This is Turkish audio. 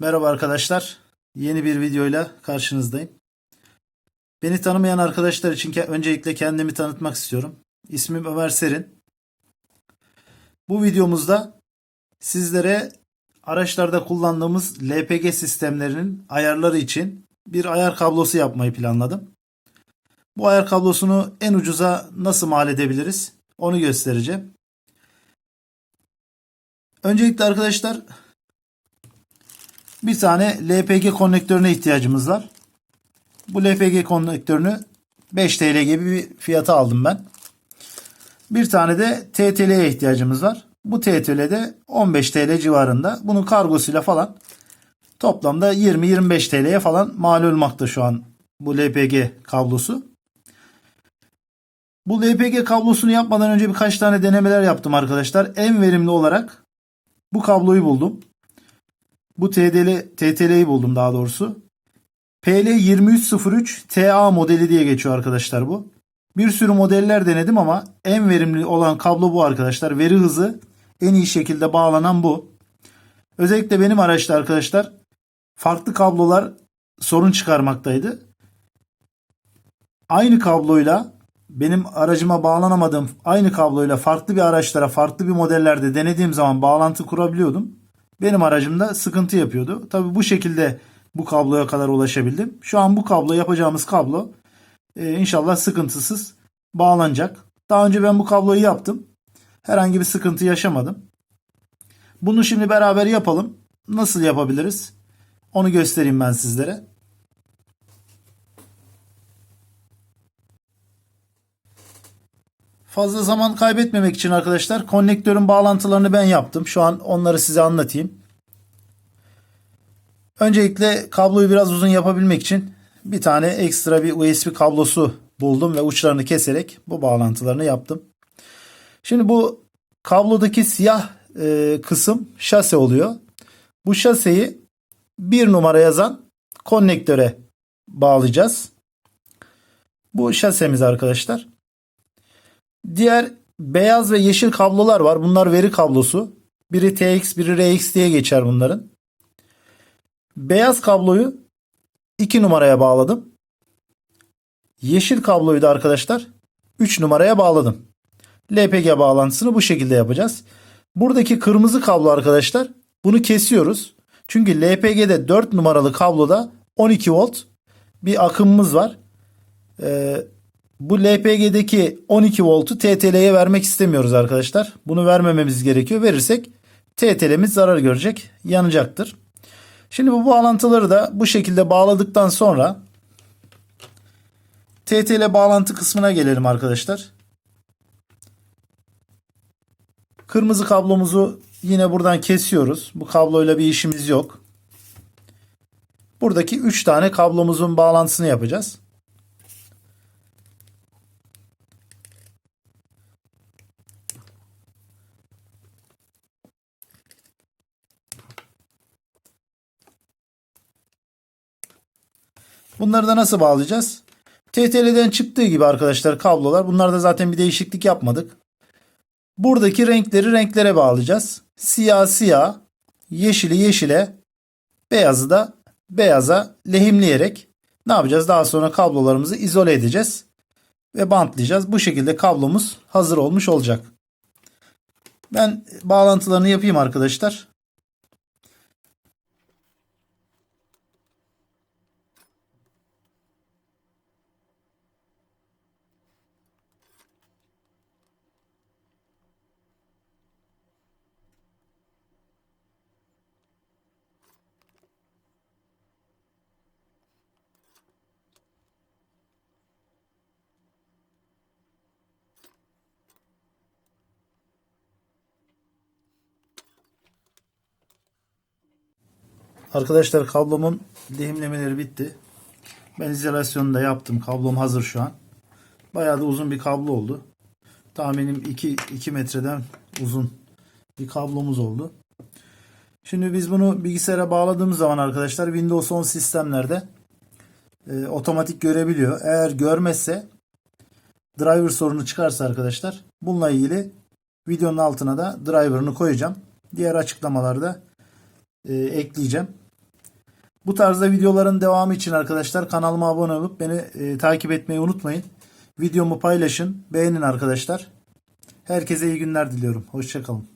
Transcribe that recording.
Merhaba arkadaşlar. Yeni bir videoyla karşınızdayım. Beni tanımayan arkadaşlar için öncelikle kendimi tanıtmak istiyorum. İsmim Ömer Serin. Bu videomuzda sizlere araçlarda kullandığımız LPG sistemlerinin ayarları için bir ayar kablosu yapmayı planladım. Bu ayar kablosunu en ucuza nasıl mal edebiliriz? Onu göstereceğim. Öncelikle arkadaşlar bir tane LPG konnektörüne ihtiyacımız var. Bu LPG konnektörünü 5 TL gibi bir fiyata aldım ben. Bir tane de TTL'ye ihtiyacımız var. Bu TTL de 15 TL civarında. Bunun kargosuyla falan toplamda 20-25 TL'ye falan mal olmakta şu an bu LPG kablosu. Bu LPG kablosunu yapmadan önce birkaç tane denemeler yaptım arkadaşlar. En verimli olarak bu kabloyu buldum. Bu TDL, TTL'yi buldum daha doğrusu. PL2303 TA modeli diye geçiyor arkadaşlar bu. Bir sürü modeller denedim ama en verimli olan kablo bu arkadaşlar. Veri hızı en iyi şekilde bağlanan bu. Özellikle benim araçta arkadaşlar farklı kablolar sorun çıkarmaktaydı. Aynı kabloyla benim aracıma bağlanamadığım aynı kabloyla farklı bir araçlara farklı bir modellerde denediğim zaman bağlantı kurabiliyordum. Benim aracımda sıkıntı yapıyordu. Tabi bu şekilde bu kabloya kadar ulaşabildim. Şu an bu kablo yapacağımız kablo e, inşallah sıkıntısız bağlanacak. Daha önce ben bu kabloyu yaptım. Herhangi bir sıkıntı yaşamadım. Bunu şimdi beraber yapalım. Nasıl yapabiliriz? Onu göstereyim ben sizlere. Fazla zaman kaybetmemek için arkadaşlar konnektörün bağlantılarını ben yaptım. Şu an onları size anlatayım. Öncelikle kabloyu biraz uzun yapabilmek için bir tane ekstra bir USB kablosu buldum ve uçlarını keserek bu bağlantılarını yaptım. Şimdi bu kablodaki siyah e, kısım şase oluyor. Bu şaseyi bir numara yazan konnektöre bağlayacağız. Bu şasemiz arkadaşlar. Diğer beyaz ve yeşil kablolar var. Bunlar veri kablosu. Biri TX, biri RX diye geçer bunların. Beyaz kabloyu 2 numaraya bağladım. Yeşil kabloyu da arkadaşlar 3 numaraya bağladım. LPG bağlantısını bu şekilde yapacağız. Buradaki kırmızı kablo arkadaşlar bunu kesiyoruz. Çünkü LPG'de 4 numaralı kabloda 12 volt bir akımımız var. Ee, bu LPG'deki 12 voltu TTL'ye vermek istemiyoruz arkadaşlar. Bunu vermememiz gerekiyor. Verirsek TTL'miz zarar görecek, yanacaktır. Şimdi bu bağlantıları da bu şekilde bağladıktan sonra TTL bağlantı kısmına gelelim arkadaşlar. Kırmızı kablomuzu yine buradan kesiyoruz. Bu kabloyla bir işimiz yok. Buradaki 3 tane kablomuzun bağlantısını yapacağız. Bunları da nasıl bağlayacağız? TTL'den çıktığı gibi arkadaşlar kablolar. Bunlarda zaten bir değişiklik yapmadık. Buradaki renkleri renklere bağlayacağız. Siyah siyah, yeşili yeşile, beyazı da beyaza lehimleyerek ne yapacağız? Daha sonra kablolarımızı izole edeceğiz ve bantlayacağız. Bu şekilde kablomuz hazır olmuş olacak. Ben bağlantılarını yapayım arkadaşlar. Arkadaşlar kablomun lehimlemeleri bitti. Ben izolasyonunu da yaptım. Kablom hazır şu an. Bayağı da uzun bir kablo oldu. Tahminim 2, 2 metreden uzun bir kablomuz oldu. Şimdi biz bunu bilgisayara bağladığımız zaman arkadaşlar Windows 10 sistemlerde e, otomatik görebiliyor. Eğer görmezse driver sorunu çıkarsa arkadaşlar bununla ilgili videonun altına da driver'ını koyacağım. Diğer açıklamalarda e, ekleyeceğim. Bu tarzda videoların devamı için arkadaşlar kanalıma abone olup beni e, takip etmeyi unutmayın. Videomu paylaşın, beğenin arkadaşlar. Herkese iyi günler diliyorum. Hoşçakalın.